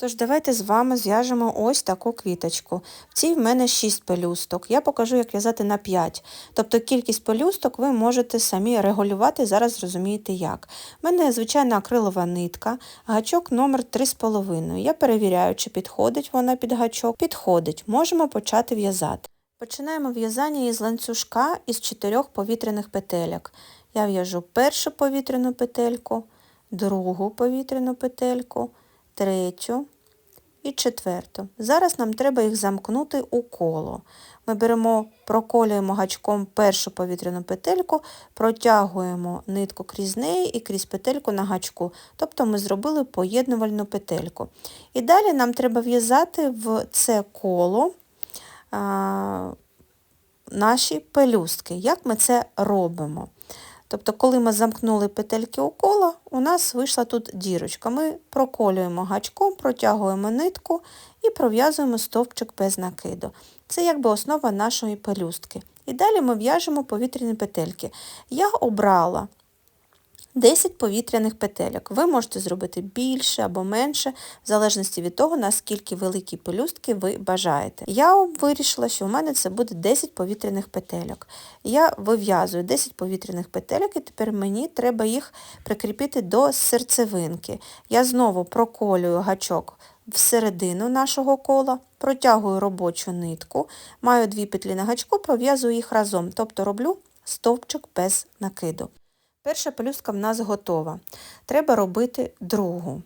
Тож давайте з вами зв'яжемо ось таку квіточку. В цій в мене 6 пелюсток. Я покажу, як в'язати на 5. Тобто кількість пелюсток ви можете самі регулювати, зараз зрозумієте як. У мене звичайна акрилова нитка, гачок номер 3,5. Я перевіряю, чи підходить вона під гачок. Підходить, можемо почати в'язати. Починаємо в'язання із ланцюжка із чотирьох повітряних петельок. Я в'яжу першу повітряну петельку, другу повітряну петельку, третю і четверту. Зараз нам треба їх замкнути у коло. Ми беремо, проколюємо гачком першу повітряну петельку, протягуємо нитку крізь неї і крізь петельку на гачку. Тобто ми зробили поєднувальну петельку. І далі нам треба в'язати в це коло а, наші пелюстки. Як ми це робимо? Тобто, коли ми замкнули петельки у кола, у нас вийшла тут дірочка. Ми проколюємо гачком, протягуємо нитку і пров'язуємо стовпчик без накиду. Це якби основа нашої пелюстки. І далі ми в'яжемо повітряні петельки. Я обрала 10 повітряних петельок. Ви можете зробити більше або менше, в залежності від того, наскільки великі пелюстки ви бажаєте. Я вирішила, що у мене це буде 10 повітряних петельок. Я вив'язую 10 повітряних петельок, і тепер мені треба їх прикріпити до серцевинки. Я знову проколюю гачок всередину нашого кола, протягую робочу нитку, маю дві петлі на гачку, пров'язую їх разом, тобто роблю стовпчик без накиду. Перша пелюстка в нас готова. Треба робити другу.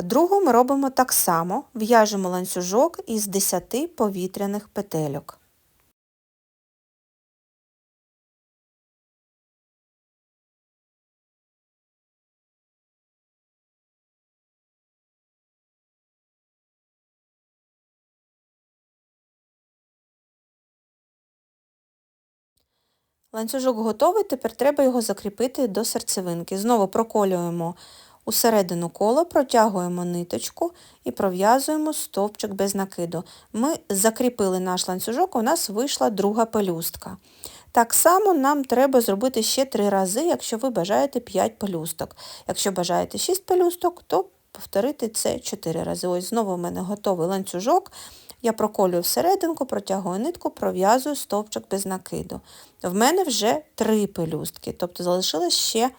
Другу ми робимо так само, в'яжемо ланцюжок із 10 повітряних петельок. Ланцюжок готовий, тепер треба його закріпити до серцевинки. Знову проколюємо усередину коло, протягуємо ниточку і пров'язуємо стовпчик без накиду. Ми закріпили наш ланцюжок, у нас вийшла друга пелюстка. Так само нам треба зробити ще 3 рази, якщо ви бажаєте 5 пелюсток. Якщо бажаєте 6 пелюсток, то повторити це 4 рази. Ось знову в мене готовий ланцюжок. Я проколюю всерединку, протягую нитку, пров'язую стовпчик без накиду. В мене вже три пелюстки, тобто залишилось ще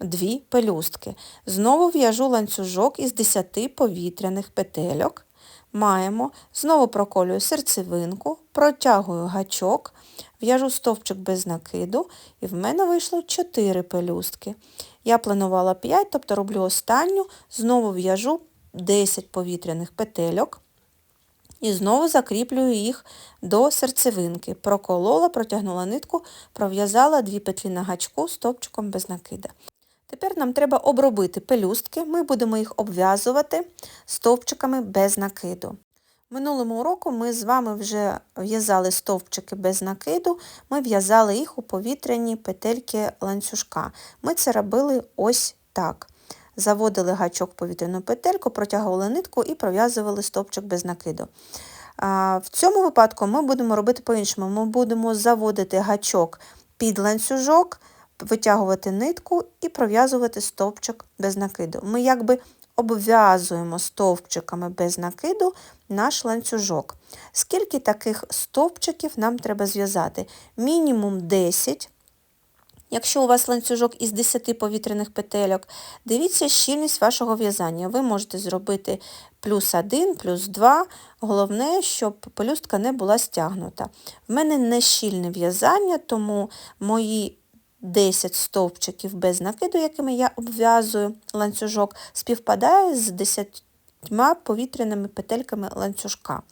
дві пелюстки. Знову в'яжу ланцюжок із 10 повітряних петельок. Маємо, знову проколюю серцевинку, протягую гачок, в'яжу стовпчик без накиду, і в мене вийшло 4 пелюстки. Я планувала 5, тобто роблю останню, знову в'яжу 10 повітряних петельок. І знову закріплюю їх до серцевинки. Проколола, протягнула нитку, пров'язала дві петлі на гачку стовпчиком без накида. Тепер нам треба обробити пелюстки, ми будемо їх обв'язувати стовпчиками без накиду. Минулому уроку ми з вами вже в'язали стовпчики без накиду, ми в'язали їх у повітряні петельки ланцюжка. Ми це робили ось так заводили гачок в повітряну петельку, протягували нитку і пров'язували стовпчик без накиду. В цьому випадку ми будемо робити по-іншому. Ми будемо заводити гачок під ланцюжок, витягувати нитку і пров'язувати стовпчик без накиду. Ми якби обв'язуємо стовпчиками без накиду наш ланцюжок. Скільки таких стовпчиків нам треба зв'язати? Мінімум 10. Якщо у вас ланцюжок із 10 повітряних петельок, дивіться щільність вашого в'язання. Ви можете зробити плюс 1, плюс 2. Головне, щоб пелюстка не була стягнута. В мене не щільне в'язання, тому мої 10 стовпчиків без накиду, якими я обв'язую ланцюжок, співпадає з 10 повітряними петельками ланцюжка.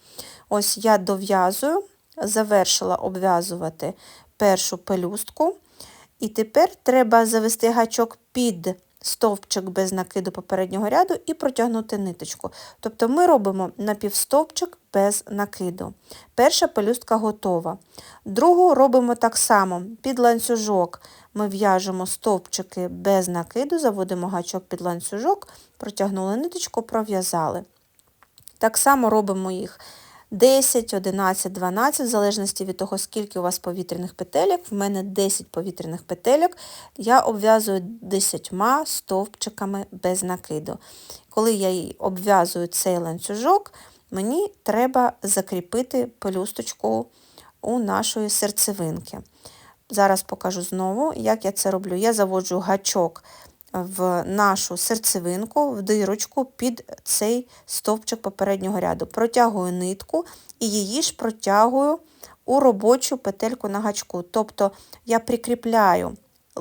Ось я дов'язую, завершила обв'язувати першу пелюстку. І тепер треба завести гачок під стовпчик без накиду попереднього ряду і протягнути ниточку. Тобто ми робимо напівстовпчик без накиду. Перша пелюстка готова. Другу робимо так само. Під ланцюжок ми в'яжемо стовпчики без накиду, заводимо гачок під ланцюжок, протягнули ниточку, пров'язали. Так само робимо їх 10, 11, 12, в залежності від того, скільки у вас повітряних петельок. В мене 10 повітряних петельок. Я обв'язую 10 стовпчиками без накиду. Коли я обв'язую цей ланцюжок, мені треба закріпити пелюсточку у нашої серцевинки. Зараз покажу знову, як я це роблю. Я заводжу гачок в нашу серцевинку, в дирочку під цей стовпчик попереднього ряду. Протягую нитку і її ж протягую у робочу петельку на гачку. Тобто я прикріпляю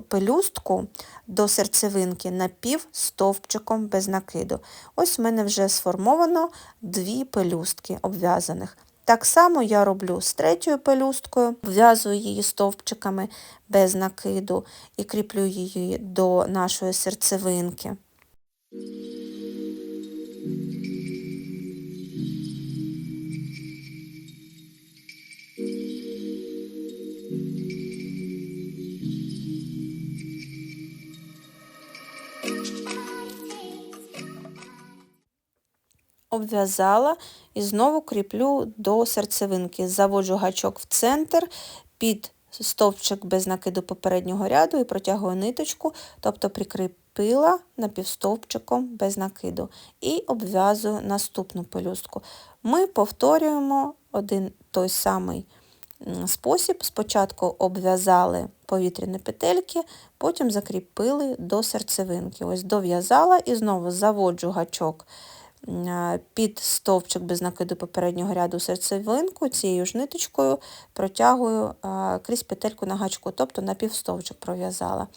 пелюстку до серцевинки напів стовпчиком без накиду. Ось в мене вже сформовано дві пелюстки обв'язаних. Так само я роблю з третьою пелюсткою, вв'язую її стовпчиками без накиду і кріплю її до нашої серцевинки. Обв'язала і знову кріплю до серцевинки. Заводжу гачок в центр під стовпчик без накиду попереднього ряду і протягую ниточку, тобто прикріпила напівстовпчиком без накиду і обв'язую наступну пелюстку. Ми повторюємо один той самий спосіб. Спочатку обв'язали повітряні петельки, потім закріпили до серцевинки. Ось дов'язала і знову заводжу гачок під стовпчик без накиду попереднього ряду серцевинку, цією ж ниточкою протягую крізь петельку на гачку, тобто на півстовпчик пров'язала.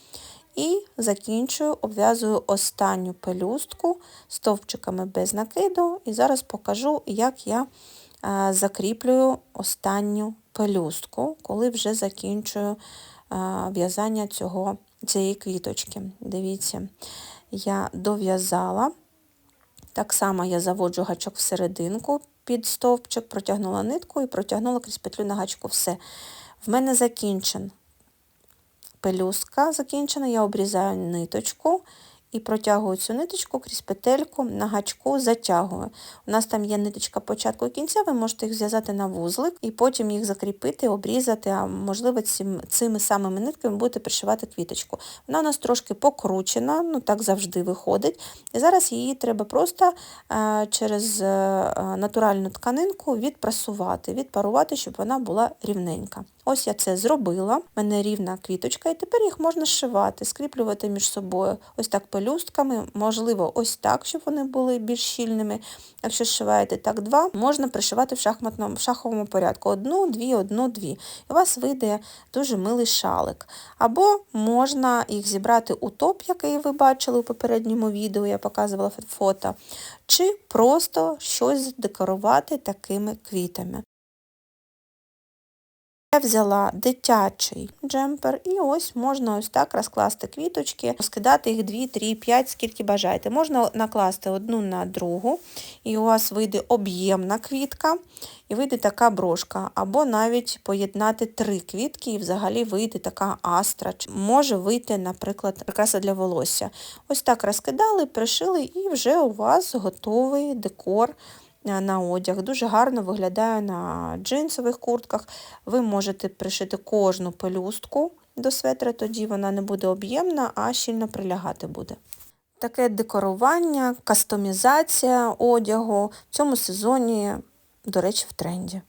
І закінчую, обв'язую останню пелюстку стовпчиками без накиду. І зараз покажу, як я закріплюю останню пелюстку, коли вже закінчую в'язання цієї квіточки. Дивіться, я дов'язала. Так само я заводжу гачок всерединку під стовпчик, протягнула нитку і протягнула крізь петлю на гачку. Все. В мене закінчен пелюстка закінчена, я обрізаю ниточку і протягую цю ниточку крізь петельку на гачку, затягую. У нас там є ниточка початку і кінця, ви можете їх зв'язати на вузлик і потім їх закріпити, обрізати, а можливо, цим, цими самими нитками будете пришивати квіточку. Вона у нас трошки покручена, ну так завжди виходить. І зараз її треба просто а, через а, натуральну тканинку відпрасувати, відпарувати, щоб вона була рівненька. Ось я це зробила, в мене рівна квіточка, і тепер їх можна шивати, скріплювати між собою. Ось так пелюстками, можливо, ось так, щоб вони були більш щільними. Якщо зшиваєте так два, можна пришивати в шахматному в шаховому порядку. Одну, дві, одну, дві. І у вас вийде дуже милий шалик. Або можна їх зібрати у топ, який ви бачили у попередньому відео, я показувала фото, чи просто щось декорувати такими квітами. Я взяла дитячий джемпер і ось можна ось так розкласти квіточки, розкидати їх 2, 3, 5, скільки бажаєте. Можна накласти одну на другу, і у вас вийде об'ємна квітка, і вийде така брошка. Або навіть поєднати три квітки, і взагалі вийде така астра. Може вийти, наприклад, прикраса для волосся. Ось так розкидали, пришили, і вже у вас готовий декор. Е, на одяг. Дуже гарно виглядає на джинсових куртках. Ви можете пришити кожну пелюстку до светра, тоді вона не буде об'ємна, а щільно прилягати буде. Таке декорування, кастомізація одягу в цьому сезоні, до речі, в тренді.